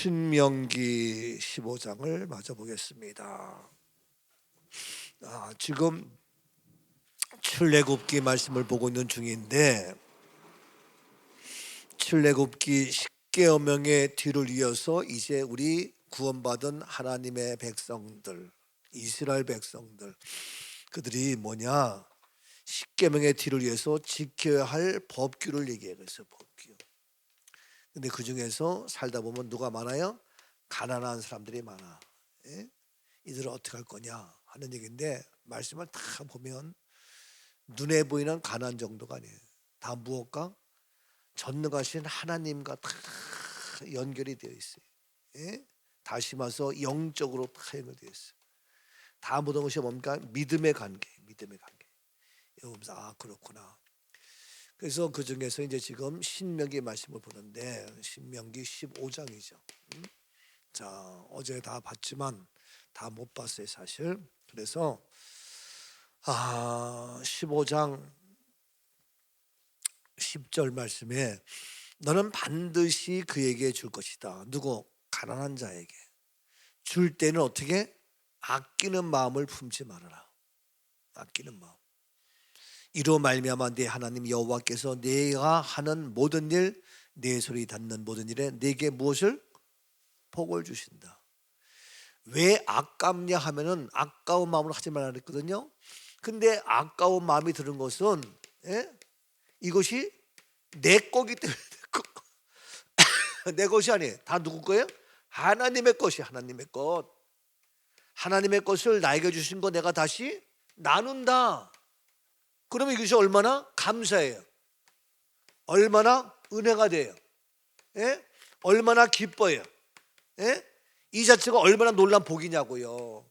신명기 15장을 맞아 보겠습니다. 아, 지금 출애굽기 말씀을 보고 있는 중인데 출애굽기 10계명의 뒤를 이어서 이제 우리 구원받은 하나님의 백성들 이스라엘 백성들 그들이 뭐냐 10계명의 뒤를 이어서 지켜야 할 법규를 얘기해요. 그래서 법규. 근데 그 중에서 살다 보면 누가 많아요? 가난한 사람들이 많아. 예? 이들을 어떻게 할 거냐 하는 얘기인데 말씀을 다 보면 눈에 보이는 가난 정도가 아니에요. 다 무엇과 전능하신 하나님과 다 연결이 되어 있어요. 예? 다시 말해서 영적으로 다 연결되어 있어요. 다 모든 것이 뭡니까? 믿음의 관계, 믿음의 관계. 여러분, 아 그렇구나. 그래서 그 중에서 이제 지금 신명기 말씀을 보는데 신명기 15장이죠. 음? 자 어제 다 봤지만 다 못 봤어요 사실. 그래서 아 15장 10절 말씀에 너는 반드시 그에게 줄 것이다. 누구 가난한 자에게 줄 때는 어떻게 아끼는 마음을 품지 말아라. 아끼는 마음. 이로 말미암아 내 하나님 여호와께서 내가 하는 모든 일, 내 소리 듣는 모든 일에 내게 무엇을 복을 주신다. 왜 아깝냐 하면은 아까운 마음으로 하지 말라 그랬거든요. 근데 아까운 마음이 드는 것은 예? 이것이 내 거기 때문에. 내 것이 아니에요. 다 누구 거예요? 하나님의 것이 하나님의 것. 하나님의 것을 나에게 주신 거 내가 다시 나눈다. 그러면 이것이 얼마나 감사해요. 얼마나 은혜가 돼요. 예? 얼마나 기뻐요. 예? 이 자체가 얼마나 놀란 복이냐고요.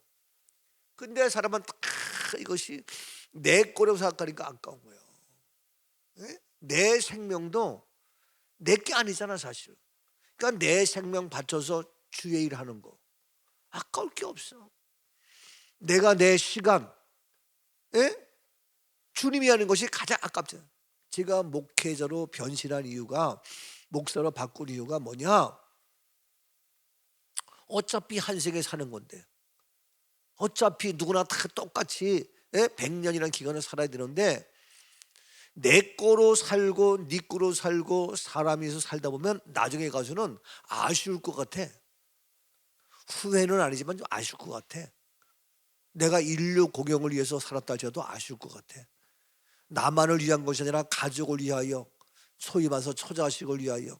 근데 사람은 다 이것이 내 거라고 생각하니까 아까운 거예요. 예? 내 생명도 내 게 아니잖아 사실. 그러니까 내 생명 바쳐서 주의 일 하는 거 아까울 게 없어. 내가 내 시간, 예? 주님이 하는 것이 가장 아깝죠. 제가 목회자로 변신한 이유가 목사로 바꾼 이유가 뭐냐? 어차피 한 세계 사는 건데, 어차피 누구나 다 똑같이 예? 100년이라는 기간을 살아야 되는데 내 거로 살고 네 거로 살고 사람이서 살다 보면 나중에 가서는 아쉬울 것 같아. 후회는 아니지만 좀 아쉬울 것 같아. 내가 인류 공영을 위해서 살았다 해도 아쉬울 것 같아. 나만을 위한 것이 아니라 가족을 위하여 소위 말해서 처자식을 위하여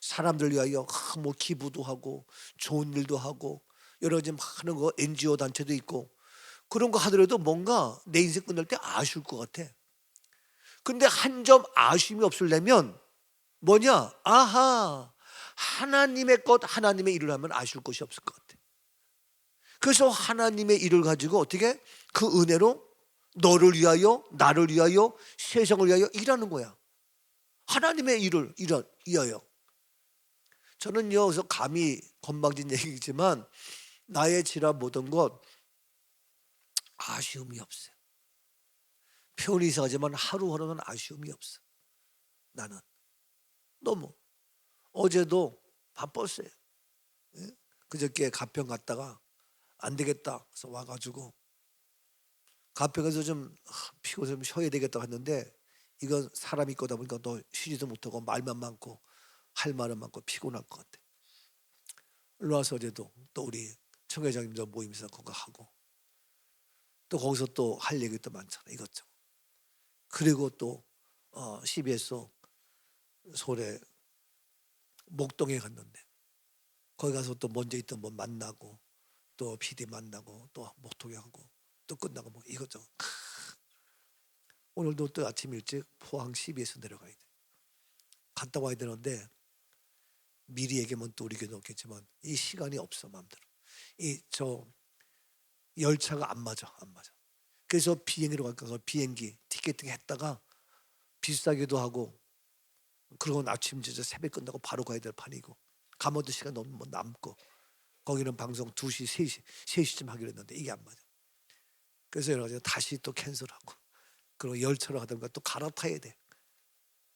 사람들 위하여 뭐 기부도 하고 좋은 일도 하고 여러 가지 하는 거 NGO 단체도 있고 그런 거 하더라도 뭔가 내 인생 끝날 때 아쉬울 것 같아. 근데 한 점 아쉬움이 없으려면 뭐냐? 아하 하나님의 것 하나님의 일을 하면 아쉬울 것이 없을 것 같아. 그래서 하나님의 일을 가지고 어떻게 그 은혜로 너를 위하여 나를 위하여 세상을 위하여 일하는 거야. 하나님의 일을 일하, 위하여. 저는 여기서 감히 건방진 얘기지만 나의 지라 모든 것 아쉬움이 없어요. 표현이 이상하지만 하루하루는 아쉬움이 없어. 나는 너무 어제도 바빴어요. 예? 그저께 가평 갔다가 안 되겠다. 그래서 와가지고 가평에서 좀 피고 좀 쉬어야 되겠다 했는데 이건 사람이 거다 보니까 너 쉬지도 못하고 말만 많고 할 말은 많고 피곤할 것 같아. 일로 와서 어제도 또 우리 청회장님도 모임에서 그거 하고 또 거기서 또 할 얘기도 많잖아 이것저것. 그리고 또 어, CBS 서울에 목동에 갔는데 거기 가서 또 먼저 있던 분 만나고 또 PD 만나고 또 목동에 하고 또 끝나고 뭐 이것저것. 오늘도 또 아침 일찍 포항 CBS 내려가야 돼. 갔다 와야 되는데 미리 얘기하면 또 우리 교도 없겠지만 이 시간이 없어 마음대로. 이 저 열차가 안 맞아 안 맞아. 그래서 비행기로 갈까 비행기 티켓팅 했다가 비싸기도 하고 그러고 아침 진짜 새벽 끝나고 바로 가야 될 판이고 가모도 시간 너무 뭐 남고. 거기는 방송 2시, 3시, 3시쯤 하기로 했는데 이게 안 맞아. 그래서 여러 가지 다시 또 캔슬하고 그리고 열차로 하던가 또 갈아타야 돼.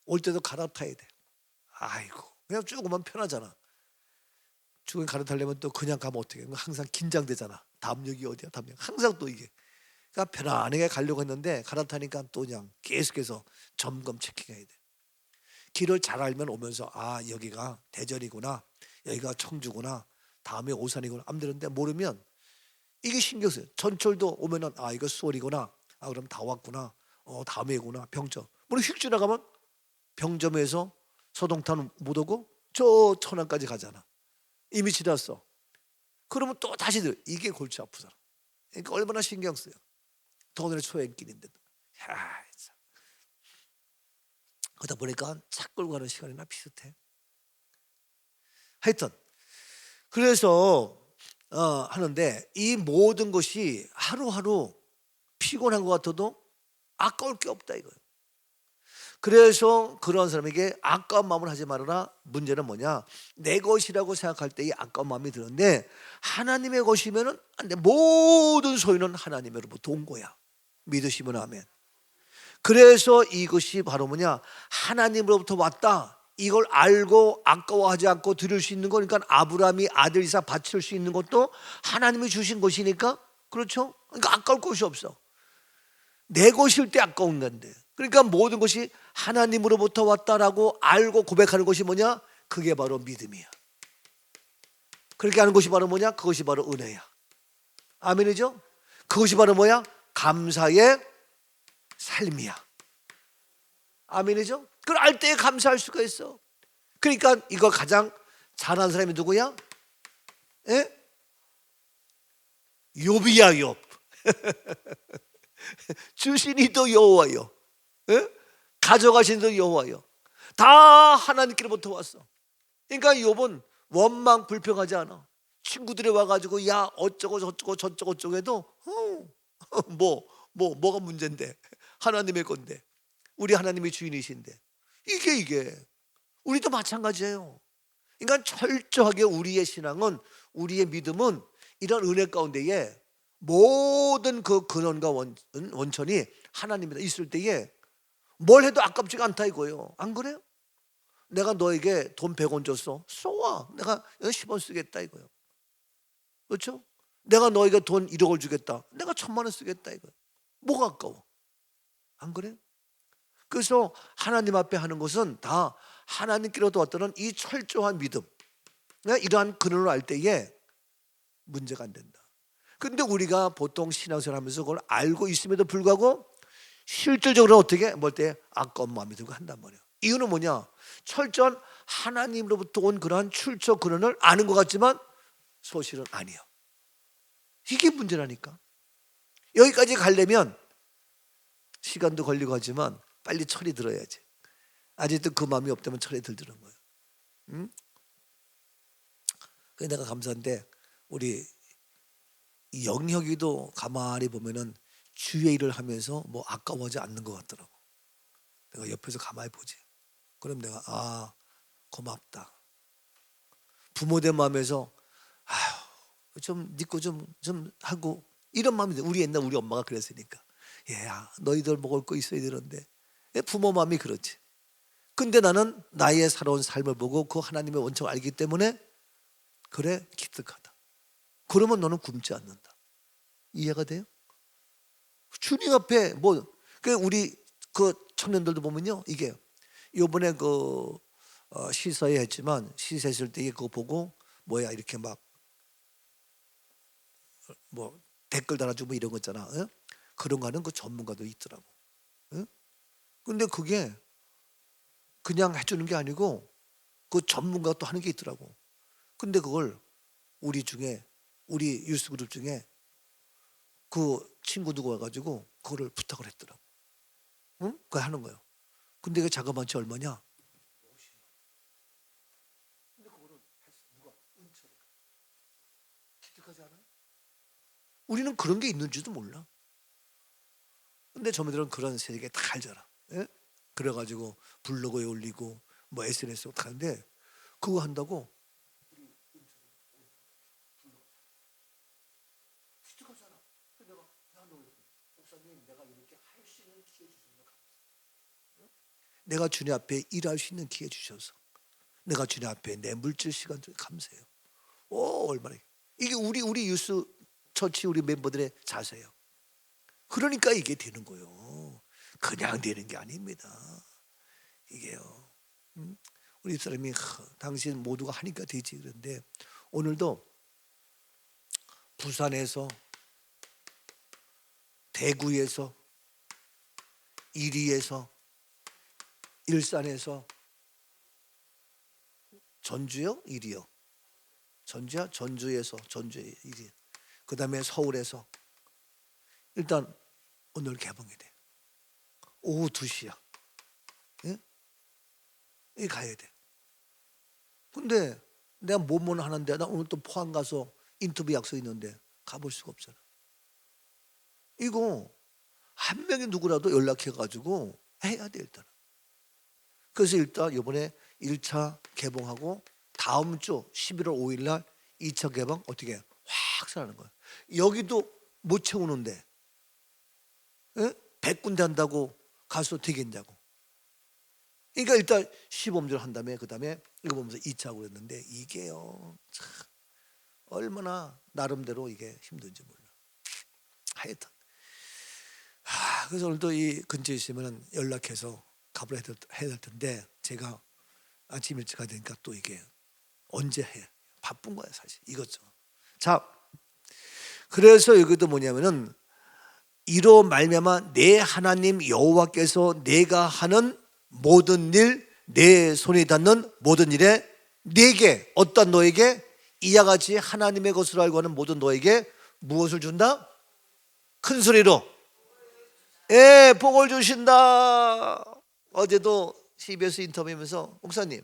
올 때도 갈아타야 돼. 아이고 그냥 쭉 오면 편하잖아. 주변 갈아타려면 또 그냥 가면 어떻게? 항상 긴장되잖아. 역이 어디야? 역. 항상 또 이게. 그러니까 편안하게 가려고 했는데 갈아타니까 또 그냥 계속해서 점검 체킹해야 돼. 길을 잘 알면 오면서 아 여기가 대전이구나, 여기가 청주구나, 다음에 오산이구나. 안 되는데 모르면 이게 신경 써요. 전철도 오면은 아 이거 수월이구나. 아 그럼 다 왔구나. 어 다음에구나. 병점. 물론 휙 지나가면 병점에서 서동탄 못 오고 저 천안까지 가잖아. 이미 지났어. 그러면 또 다시 들. 이게 골치 아프잖아. 그러니까 얼마나 신경 써요. 더군다나 초행길인데도. 야, 참. 그러다 보니까 차 끌고 가는 시간이나 비슷해. 하여튼 그래서 어, 하는데 이 모든 것이 하루하루 피곤한 것 같아도 아까울 게 없다 이거예요. 그래서 그런 사람에게 아까운 마음을 하지 말아라. 문제는 뭐냐? 내 것이라고 생각할 때 이 아까운 마음이 드는데 하나님의 것이면은 안 돼. 모든 소유는 하나님으로부터 온 거야. 믿으시면 아멘. 그래서 이것이 바로 뭐냐? 하나님으로부터 왔다. 이걸 알고 아까워하지 않고 드릴 수 있는 거니까 아브라함이 아들 이삭 바칠 수 있는 것도 하나님이 주신 것이니까 그렇죠? 그러니까 아까울 것이 없어. 내 것일 때 아까운 건데. 그러니까 모든 것이 하나님으로부터 왔다라고 알고 고백하는 것이 뭐냐? 그게 바로 믿음이야. 그렇게 하는 것이 바로 뭐냐? 그것이 바로 은혜야. 아멘이죠? 그것이 바로 뭐야? 감사의 삶이야. 아멘이죠? 그걸 알 때에 감사할 수가 있어. 그러니까 이거 가장 잘하는 사람이 누구야? 예? 욥이야 욥. 주신이도 여호와요. 예? 가져가신도 여호와요. 다 하나님께로부터 왔어. 그러니까 욥은 원망 불평하지 않아. 친구들이 와가지고 야 어쩌고 저쩌고 저쩌고 저쩌고 해도 뭐뭐 뭐, 뭐가 문제인데 하나님의 건데 우리 하나님의 주인이신데 이게 이게 우리도 마찬가지예요. 그러니까 철저하게 우리의 신앙은 우리의 믿음은 이런 은혜 가운데에 모든 그 근원과 원, 원천이 하나님이다 있을 때에 뭘 해도 아깝지가 않다 이거예요. 안 그래요? 내가 너에게 돈 100원 줬어. 쏘아. 내가 10원 쓰겠다 이거예요. 그렇죠? 내가 너에게 돈 1억을 주겠다. 내가 천만 원 쓰겠다 이거예요. 뭐가 아까워? 안 그래요? 그래서 하나님 앞에 하는 것은 다 하나님께로 도 왔다는 이 철저한 믿음. 이러한 근원을 알 때에 문제가 안 된다. 근데 우리가 보통 신앙생활 하면서 그걸 알고 있음에도 불구하고 실질적으로 어떻게 뭘 때 아까운 마음이 들고 한단 말이야. 이유는 뭐냐? 철저한 하나님으로부터 온 그러한 출처 근원을 아는 것 같지만 소실은 아니야. 이게 문제라니까. 여기까지 가려면 시간도 걸리고 하지만 빨리 철이 들어야지. 아직도 그 마음이 없다면 철이 들드는 거예요. 응? 그래 내가 감사한데 우리 영혁이도 가만히 보면은 주의 일을 하면서 뭐 아까워하지 않는 것 같더라고. 내가 옆에서 가만히 보지. 그럼 내가 아 고맙다. 부모된 마음에서 아휴 좀 믿고 좀좀 하고 이런 마음이 돼. 우리 옛날 우리 엄마가 그랬으니까. 얘야 너희들 먹을 거 있어야 되는데 부모 마음이 그렇지. 근데 나는 나의 살아온 삶을 보고 그 하나님의 원칙을 알기 때문에 그래 기특하다. 그러면 너는 굶지 않는다. 이해가 돼요? 주님 앞에 뭐 그 우리 그 청년들도 보면요 이게 요번에 그 어, 시사회 했지만 시사했을 때 그거 보고 뭐야 이렇게 막 뭐 댓글 달아주고 이런 거 있잖아. 어? 그런 거 하는 그 전문가도 있더라고. 어? 근데 그게 그냥 해주는 게 아니고 그 전문가 또 하는 게 있더라고. 근데 그걸 우리 중에 우리 유스 그룹 중에 그 친구 누구 와가지고 그거를 부탁을 했더라고. 응? 그거 하는 거예요. 근데 그 자그마치 얼마냐? 근데 그거를 했어. 누가? 은철이. 기특하지 않아요? 우리는 그런 게 있는지도 몰라. 근데 저들은 그런 세계 다 알잖아. 예? 그래가지고 블로그에 올리고 뭐 SNS에 다 하는데 그거 한다고. 내가 주님 앞에 일할 수 있는 기회 주셔서 내가 주님 앞에 내 물질 시간 좀 감사해요. 오 얼마나 이게 우리 우리 유스 처치 우리 멤버들의 자세예요. 그러니까 이게 되는 거예요. 그냥 되는 게 아닙니다. 이게요. 음? 우리 사람이 당신 모두가 하니까 되지 그런데 오늘도 부산에서 대구에서 이리에서 일산에서 전주요? 이리요? 전주야? 전주에서 전주 이리. 그 다음에 서울에서 일단 오늘 개봉이 돼. 오후 2시야. 예? 이 가야 돼. 근데 내가 뭐뭐 하는데 나 오늘 또 포항 가서 인터뷰 약속 있는데 가볼 수가 없잖아. 이거 한 명이 누구라도 연락해 가지고 해야 돼 일단. 그래서 일단 이번에 1차 개봉하고 다음 주 11월 5일 날 2차 개봉 어떻게 해? 확 살아나는 거야. 여기도 못 채우는데 예? 100군데 한다고 가수 되겠냐고. 그러니까 일단 시범들 한 다음에 그 다음에 이거 보면서 2차 그랬는데 이게요 참 얼마나 나름대로 이게 힘든지 몰라. 하여튼 하, 그래서 오늘도 이 근처에 있으면 연락해서 가보려 해야 될- 해야 될 텐데 제가 아침 일찍 가야 되니까 또 이게 언제 해 바쁜 거야 사실 이것저 자 그래서 여기도 뭐냐면은 이로 말미암아 내 하나님 여호와께서 내가 하는 모든 일 내 손이 닿는 모든 일에 내게 어떤 너에게 이와 같이 하나님의 것으로 알고 하는 모든 너에게 무엇을 준다? 큰 소리로 예 복을 주신다 어제도 CBS 인터뷰하면서 목사님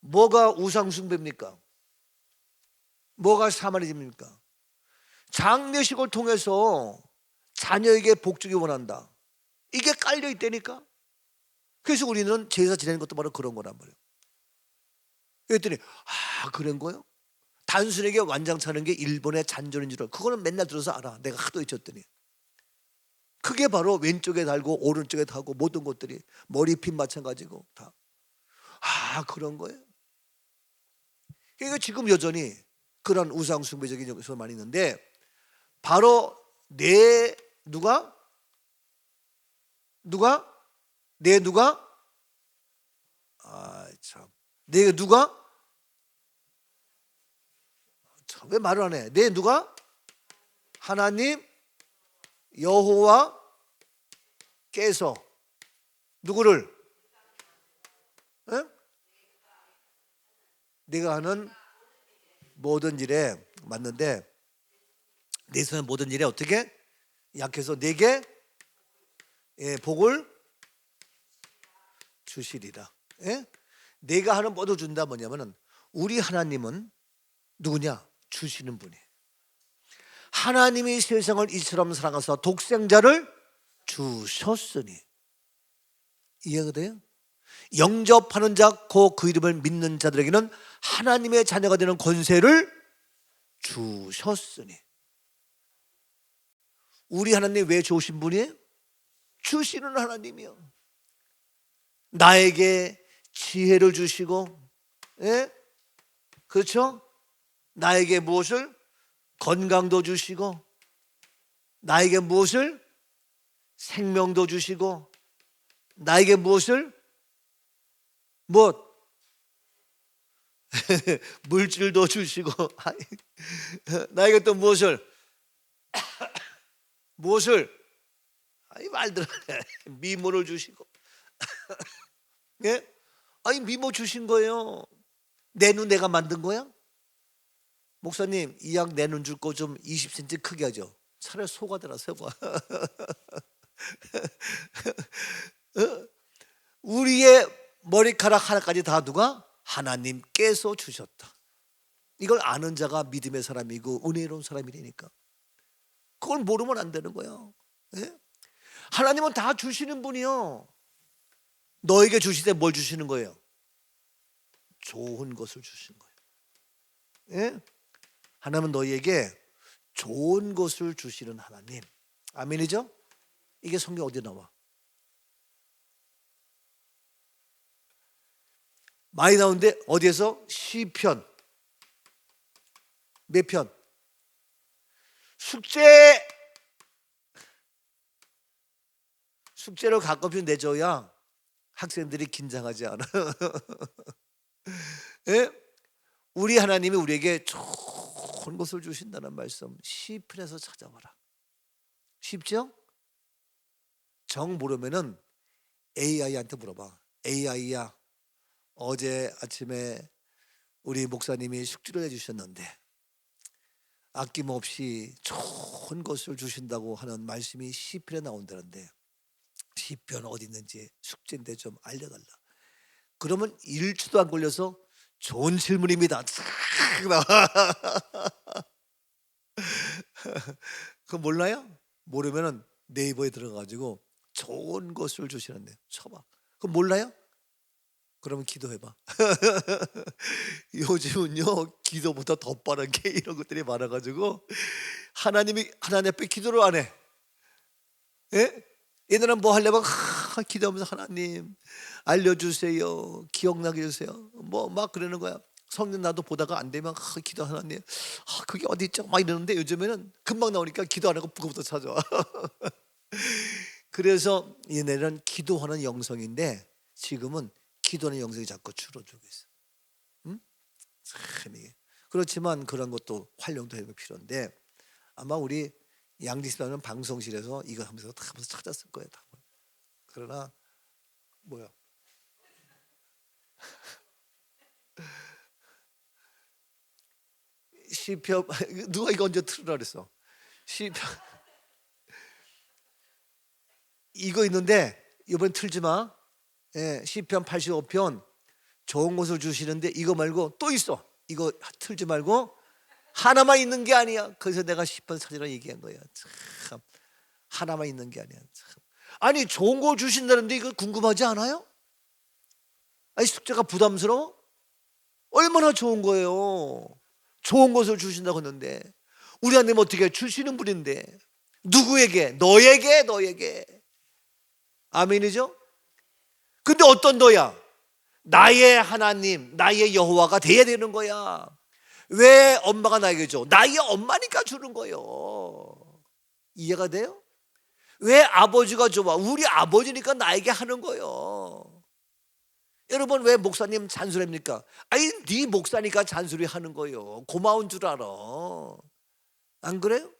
뭐가 우상 숭배입니까? 뭐가 사마리즘입니까? 장례식을 통해서 자녀에게 복 주기 원한다. 이게 깔려 있다니까. 그래서 우리는 제사 지내는 것도 바로 그런 거란 말이에요. 그랬더니 아 그런 거요? 단순하게 완장 차는 게 일본의 잔존인 줄 알고 그거는 맨날 들어서 알아. 내가 하도 잊었더니 그게 바로 왼쪽에 달고 오른쪽에 달고 모든 것들이 머리핀 마찬가지고 다. 아 그런 거예요. 그러니까 지금 여전히 그런 우상 숭배적인 요소 많이 있는데 바로 내 누가? 누가? 내 누가? 아 참. 내가 누가? 참, 왜 말을 안 해? 내 누가? 하나님 여호와께서. 누구를? 응? 내가 하는 모든 일에 맞는데 내 손의 모든 일에 어떻게 약해서 내게 예, 복을 주시리라. 예? 내가 하는 모두 준다 뭐냐면은 우리 하나님은 누구냐? 주시는 분이. 하나님이 세상을 이처럼 사랑하사 독생자를 주셨으니 이해가 돼요? 영접하는 자, 고그 이름을 믿는 자들에게는 하나님의 자녀가 되는 권세를 주셨으니 우리 하나님 왜 좋으신 분이에요? 주시는 하나님이요. 나에게 지혜를 주시고, 예? 그렇죠? 나에게 무엇을 건강도 주시고, 나에게 무엇을 생명도 주시고, 나에게 무엇을 무엇 물질도 주시고, 나에게 또 무엇을 무엇을 아니 말들 미모를 주시고 예? 아니 미모 주신 거예요. 내 눈 내가 만든 거야? 목사님 이 약 내 눈 줄 거 좀 20cm 크게 하죠. 차라리 소가 되라 소가. 어? 우리의 머리카락 하나까지 다 누가 하나님께서 주셨다. 이걸 아는 자가 믿음의 사람이고 은혜로운 사람이라니까. 그걸 모르면 안 되는 거야. 예? 하나님은 다 주시는 분이요. 너에게 주실 때 뭘 주시는 거예요? 좋은 것을 주시는 거예요. 예? 하나님은 너희에게 좋은 것을 주시는 하나님. 아멘이죠? 이게 성경 어디 나와? 많이 나오는데 어디에서 시편 몇 편? 숙제 숙제를 가끔씩 내줘야 학생들이 긴장하지 않아. 예? 우리 하나님이 우리에게 좋은 것을 주신다는 말씀 시편에서 찾아봐라. 쉽죠? 정 모르면은 AI한테 물어봐. AI야. 어제 아침에 우리 목사님이 숙제를 해 주셨는데 아낌없이 좋은 것을 주신다고 하는 말씀이 시편에 나온다는데 시편 어디 있는지 숙제인데 좀 알려달라. 그러면 일주도 안 걸려서 좋은 질문입니다. 그거 몰라요? 모르면은 네이버에 들어가지고 좋은 것을 주시는데 쳐봐. 그거 몰라요? 그러면 기도해봐. 요즘은요 기도보다 더 빠른 게 이런 것들이 많아가지고 하나님이 하나님 앞에 기도를 안 해. 예? 얘들은 뭐 하려면 하, 기도하면서 하나님 알려주세요, 기억나게 해주세요. 뭐 막 그러는 거야. 성경 나도 보다가 안 되면 하, 기도 하나님, 아 그게 어디 있죠? 막 이러는데 요즘에는 금방 나오니까 기도 안 하고 그거부터 찾아와. 그래서 얘네는 기도하는 영성인데 지금은 기도하는 영성이 자꾸 줄어들고 있어. 응? 참 이게 그렇지만 그런 것도 활용도 해야 필요한데 아마 우리 양지스라는 방송실에서 이거 하면서 다 하면서 찾았을 거예요. 다. 그러나 뭐야? 시편 누가 이거 언제 틀으라 그랬어? 시편 이거 있는데 이번 틀지 마. 예, 시편 85편 좋은 것을 주시는데 이거 말고 또 있어. 이거 틀지 말고 하나만 있는 게 아니야. 그래서 내가 10번 사지라 얘기한 거야. 참 하나만 있는 게 아니야. 참. 아니 좋은 거 주신다는데 이거 궁금하지 않아요? 아니 숙제가 부담스러워? 얼마나 좋은 거예요. 좋은 것을 주신다고 했는데 우리 하나님 어떻게 주시는 분인데 누구에게? 너에게 너에게 아멘이죠? 근데 어떤 너야? 나의 하나님, 나의 여호와가 돼야 되는 거야. 왜 엄마가 나에게 줘? 나의 엄마니까 주는 거예요. 이해가 돼요? 왜 아버지가 줘봐? 우리 아버지니까 나에게 하는 거예요. 여러분 왜 목사님 잔소리합니까? 아니 네 목사니까 잔소리 하는 거예요. 고마운 줄 알아. 안 그래요?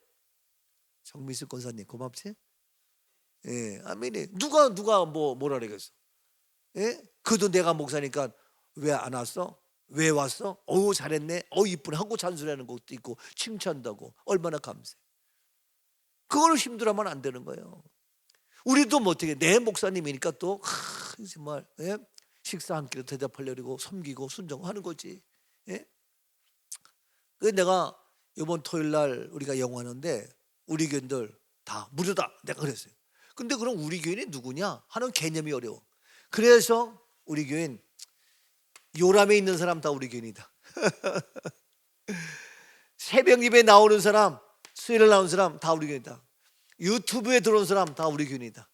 정미수 권사님 고맙지? 예, 아멘이. 누가 누가 뭐 뭐라 그러겠어? 예? 그도 내가 목사니까 왜 안 왔어? 왜 왔어? 어우 잘했네. 어 이쁘네 하고 잔소리하는 것도 있고 칭찬한다고 얼마나 감사해. 그걸 힘들어하면 안 되는 거예요. 우리도 뭐 어떻게 내 목사님이니까 또 하, 정말 예? 식사 한 끼로 대답하려고 섬기고 순종하는 거지. 예? 그 내가 이번 토요일 날 우리가 영화하는데 우리 교인들 다 무료다 내가 그랬어요. 근데 그럼 우리 교인이 누구냐 하는 개념이 어려워. 그래서 우리 교인 요람에 있는 사람 다 우리 교인이다. 새벽 예배 나오는 사람, 수요일에 나오는 사람 다 우리 교인이다. 유튜브에 들어온 사람 다 우리 교인이다.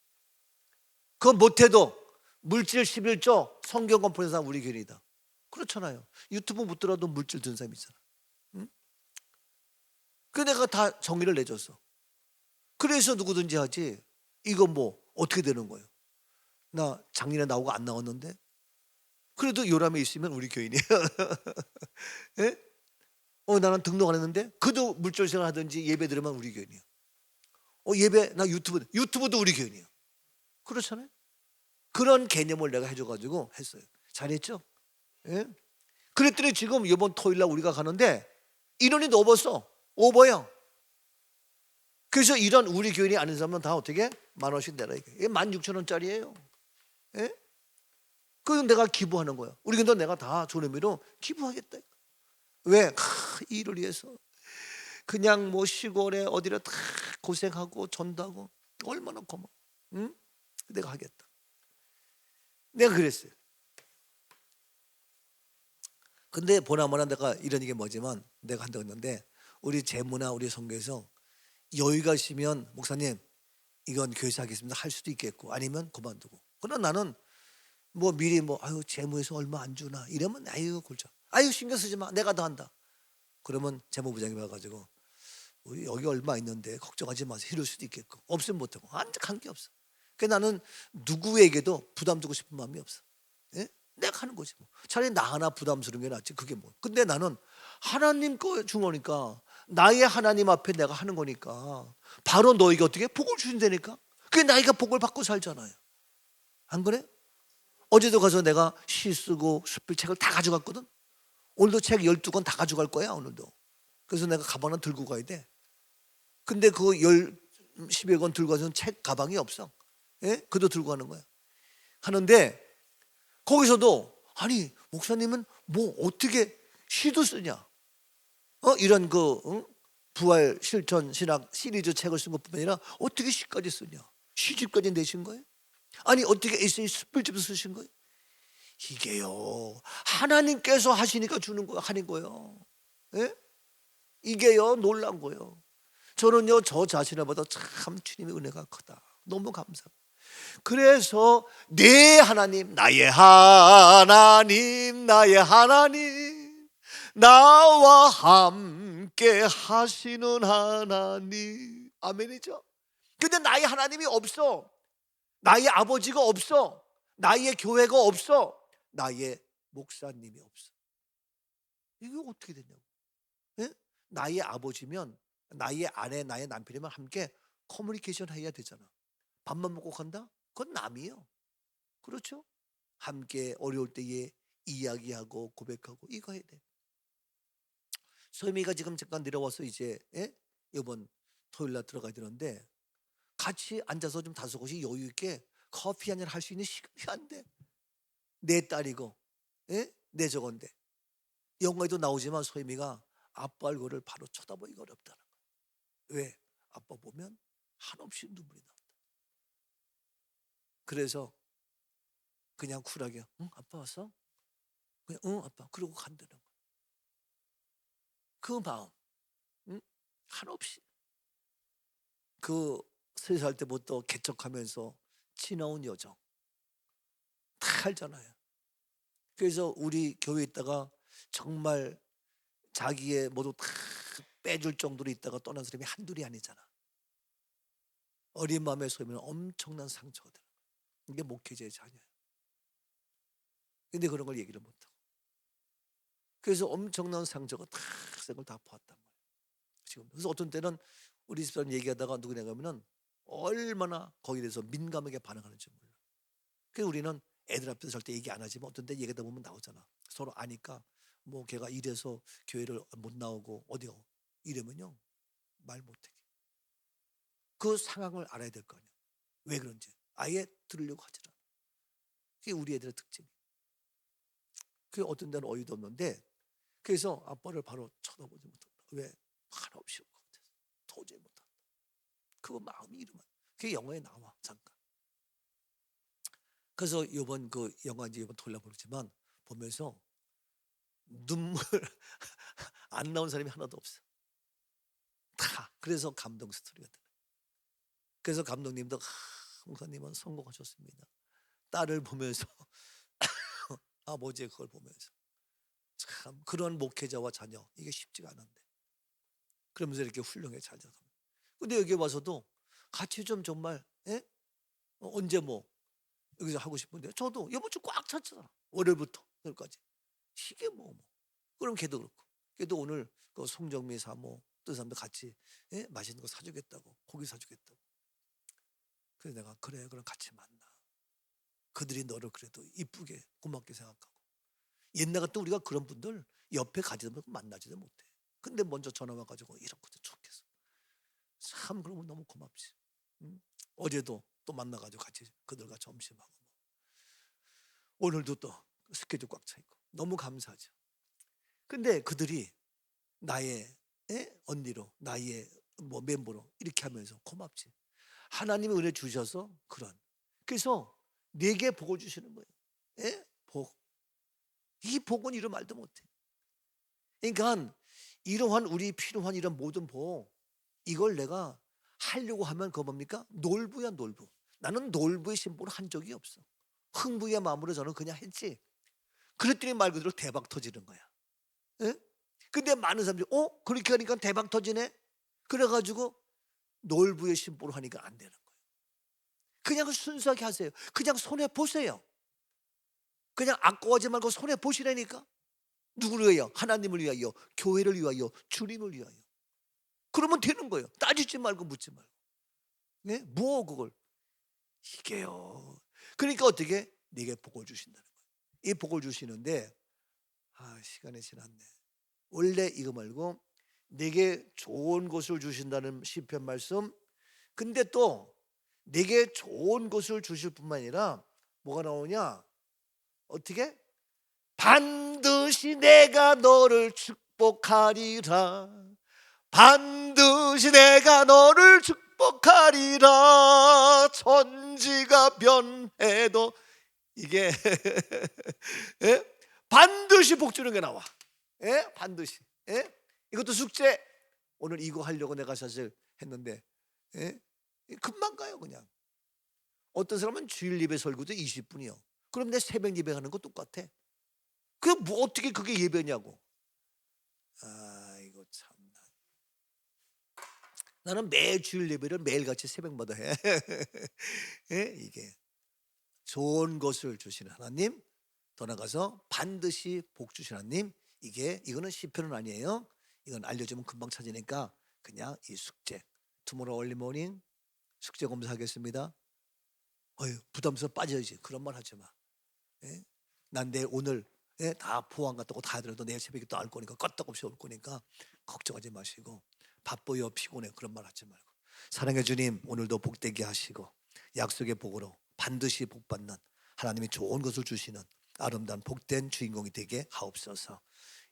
그건 못해도 물질 11조 성경 공부하는 사람 우리 교인이다. 그렇잖아요. 유튜브 못 들어도 물질 든 사람 있잖아. 응? 그 내가 다 정의를 내줬어. 그래서 누구든지 하지. 이거 뭐 어떻게 되는 거예요? 나 작년에 나오고 안 나왔는데 그래도 요람에 있으면 우리 교인이에요. 예? 어 나는 등록 안 했는데 그도 물질 생활 하든지 예배 들으면 우리 교인이에요. 어 예배 나 유튜브 유튜브도 우리 교인이에요. 그렇잖아요. 그런 개념을 내가 해줘가지고 했어요. 잘했죠? 예? 그랬더니 지금 이번 토요일 날 우리가 가는데 인원이 넘었어. 오버야. 그래서 이런 우리 교인이 아는 사람은 다 어떻게 만 원씩 내라 이게 만 육천 원짜리예요. 예? 그건 내가 기부하는 거야. 우리 근데 내가 다 좋은 의미로 기부하겠다. 왜? 하, 일을 위해서 그냥 뭐 시골에 어디를 다 고생하고 전도하고 얼마나 고마워. 응? 내가 하겠다. 내가 그랬어요. 근데 보나마나 내가 이런 게 뭐지만 내가 한다고 했는데 우리 재무나 우리 성교에서 여유가 있으면 목사님 이건 교회에서 하겠습니다 할 수도 있겠고 아니면 그만두고 그러나 나는 뭐 미리 뭐 아유 재무에서 얼마 안 주나 이러면 아유 골자 아유 신경 쓰지 마 내가 더 한다 그러면 재무부장이 와가지고 여기 얼마 있는데 걱정하지 마세요. 이럴 수도 있겠고 없으면 못하고 한한 게 없어. 그 나는 누구에게도 부담 주고 싶은 마음이 없어. 예? 내가 하는 거지 뭐. 차라리 나 하나 부담스러운 게 낫지. 그게 뭐. 근데 나는 하나님 거 중거니까 나의 하나님 앞에 내가 하는 거니까 바로 너에게 어떻게 복을 주신다니까. 그게 나이가 복을 받고 살잖아요. 안 그래? 어제도 가서 내가 시 쓰고 수필 책을 다 가져갔거든. 오늘도 책 12권 다 가져갈 거야, 오늘도. 그래서 내가 가방 하나 들고 가야 돼. 근데 그 열, 10여 권 들고 가서는 책 가방이 없어. 예? 그도 들고 가는 거야. 하는데 거기서도 아니 목사님은 뭐 어떻게 시도 쓰냐? 어 이런 그 응? 부활 실천 신학 시리즈 책을 쓴 것뿐만 아니라 어떻게 시까지 쓰냐? 시집까지 내신 거예요? 아니 어떻게 에세이 스필집을 쓰신 거예요? 이게요 하나님께서 하시니까 주는 거 하는 거예요. 예? 이게요 놀란 거예요. 저는요 저 자신을 보다 참 주님의 은혜가 크다. 너무 감사합니다. 그래서 내 하나님 나의 하나님 나의 하나님 나와 함께 하시는 하나님 아멘이죠. 근데 나의 하나님이 없어. 나의 아버지가 없어. 나의 교회가 없어. 나의 목사님이 없어. 이게 어떻게 되냐고. 예? 나의 아버지면 나의 아내, 나의 남편이면 함께 커뮤니케이션 해야 되잖아. 밥만 먹고 간다? 그건 남이요. 그렇죠? 함께 어려울 때에 이야기하고 고백하고 이거 해야 돼. 소미가 지금 잠깐 내려와서 이제 예? 이번 토요일 날 들어가야 되는데 같이 앉아서 좀 다섯 곳이 여유 있게 커피 한잔 할 수 있는 시간이 안 돼. 내 딸이고, 예? 내 저건데. 영화에도 나오지만 소희미가 아빠 얼굴을 바로 쳐다보기가 어렵다는 거야. 왜? 아빠 보면 한없이 눈물이 나온다. 그래서 그냥 쿨하게, 응, 아빠 왔어? 그냥, 응, 아빠. 그러고 간다는 거야. 그 마음, 응? 한없이. 그 세 살 때부터 개척하면서 지나온 여정 다 알잖아요. 그래서 우리 교회에 있다가 정말 자기의 모두 다 빼줄 정도로 있다가 떠난 사람이 한둘이 아니잖아. 어린 마음의 소리면 엄청난 상처가 되는 거야. 이게 목회자의 자녀예요. 근데 그런 걸 얘기를 못하고. 그래서 엄청난 상처가 다 생을 다 보았단 말이에요. 지금 그래서 어떤 때는 우리 집사람 얘기하다가 누구냐 하면은 얼마나 거기에 대해서 민감하게 반응하는지 몰라. 그래서 우리는 애들 앞에서 절대 얘기 안 하지만 어떤 때 얘기하다 보면 나오잖아. 서로 아니까 뭐 걔가 이래서 교회를 못 나오고 어디가 이러면요 말 못해. 그 상황을 알아야 될 거 아니야. 왜 그런지 아예 들으려고 하질 않아. 그게 우리 애들의 특징. 그 어떤 데는 어이도 없는데 그래서 아빠를 바로 쳐다보지 못한다. 왜? 한없이 같아서 도저히 못한다. 그거 마음이 이러면 그게 영화에 나와 잠깐. 그래서 이번 그 영화 이제 이번 돌려 보지만 보면서 눈물 안 나온 사람이 하나도 없어. 다 그래서 감동 스토리가 돼. 그래서 감독님도 하, 목사님은 성공하셨습니다. 딸을 보면서 아버지의 그걸 보면서 참 그런 목회자와 자녀 이게 쉽지가 않은데 그러면서 이렇게 훌륭해 잘 자랍니다. 근데 여기 와서도 같이 좀 정말 예? 어, 언제 뭐 여기서 하고 싶은데 저도 이번 주 꽉 찼잖아. 월요일부터 오늘까지. 이게 뭐, 뭐. 그럼 걔도 그렇고. 걔도 오늘 그 송정미 사모 또 사람들 같이 예? 맛있는 거 사주겠다고 고기 사주겠다고. 그래서 내가 그래 그럼 같이 만나. 그들이 너를 그래도 이쁘게 고맙게 생각하고. 옛날 같은 우리가 그런 분들 옆에 가지도 못하고 만나지도 못해. 근데 먼저 전화 와가지고 좋겠어 참 그러면 너무 고맙지 응? 어제도 또 만나가지고 같이 그들과 점심하고 뭐. 오늘도 또 스케줄 꽉 차 있고 너무 감사하죠 근데 그들이 나의 에? 언니로 나의 뭐 멤버로 이렇게 하면서 고맙지 하나님의 은혜 주셔서 그런 그래서 내게 복을 주시는 거예요 예? 복. 이 복은 이런 말도 못해 그러니까 이러한 우리 필요한 이런 모든 복 이걸 내가 하려고 하면 그거 뭡니까? 놀부야 놀부 나는 놀부의 심보를 한 적이 없어 흥부의 마음으로 저는 그냥 했지 그랬더니 말 그대로 대박 터지는 거야 예? 근데 많은 사람들이 어 그렇게 하니까 대박 터지네. 그래가지고 놀부의 심보로 하니까 안 되는 거예요. 그냥 순수하게 하세요. 그냥 손해 보세요. 그냥 아까워하지 말고 손해 보시라니까. 누구를 위하여? 하나님을 위하여, 교회를 위하여, 주님을 위하여. 그러면 되는 거예요. 따지지 말고 묻지 말고. 네? 뭐 그걸 이게요. 그러니까 어떻게 네게 복을 주신다는 거예요. 이 복을 주시는데 아 시간이 지났네. 원래 이거 말고 내게 좋은 것을 주신다는 시편 말씀. 근데 또 내게 좋은 것을 주실 뿐만 아니라 뭐가 나오냐? 어떻게? 반드시 내가 너를 축복하리라. 반드시 내가 너를 축복하리라. 천지가 변해도 이게 예? 반드시 복 주는 게 나와. 예? 반드시. 예? 이것도 숙제. 오늘 이거 하려고 내가 사실 했는데 예? 금방 가요 그냥. 어떤 사람은 주일 예배 설교도 20분이요. 그럼 내 새벽 예배 하는 거 똑같아. 그뭐 어떻게 그게 예배냐고. 아 이거 참나. 나는 매 주일 예배를 매일같이 새벽마다 해. 예? 이게 좋은 것을 주시는 하나님, 더 나가서 반드시 복 주시는 하나님. 이게 이거는 시편은 아니에요. 이건 알려주면 금방 찾으니까 그냥 이 숙제. 투모로우 얼리 모닝 숙제 검사하겠습니다. 어휴 부담스러워 빠져야지. 그런 말 하지 마. 예? 난 내일 오늘 예? 다 포항 갔다고 다 하더라도 내일 새벽에 또 알 거니까 껐떡없이 올 거니까 걱정하지 마시고 바빠요 피곤해 그런 말 하지 말고. 사랑의 주님 오늘도 복되게 하시고 약속의 복으로 반드시 복 받는 하나님이 좋은 것을 주시는 아름다운 복된 주인공이 되게 하옵소서.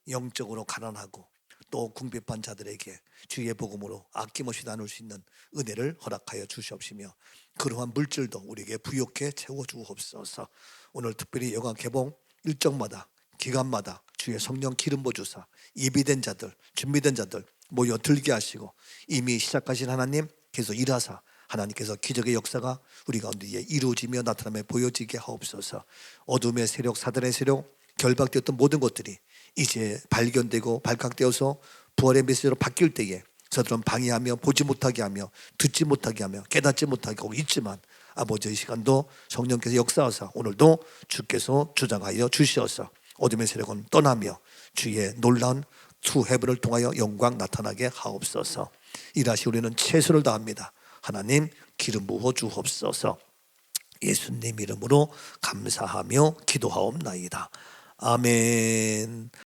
영적으로 가난하고 또 궁핍한 자들에게 주의 복음으로 아낌없이 나눌 수 있는 은혜를 허락하여 주시옵시며 그러한 물질도 우리에게 부욕해 채워 주옵소서. 오늘 특별히 영화 개봉 일정마다 기간마다 주의 성령 기름 부주사 예비된 자들 준비된 자들 모여 들게 하시고 이미 시작하신 하나님 계속 일하사 하나님께서 기적의 역사가 우리 가운데 이루어지며 나타나며 보여지게 하옵소서. 어둠의 세력 사단의 세력 결박되었던 모든 것들이 이제 발견되고 발각되어서 부활의 메시지로 바뀔 때에 저들은 방해하며 보지 못하게 하며 듣지 못하게 하며 깨닫지 못하게 하고 있지만 아버지 의 시간도 성령께서 역사하사 오늘도 주께서 주장하여 주시어서 어둠의 세력은 떠나며 주의 놀라운 투 헤븐을 통하여 영광 나타나게 하옵소서. 일하시 우리는 최선을 다합니다. 하나님 기름 부어 주옵소서. 예수님 이름으로 감사하며 기도하옵나이다. 아멘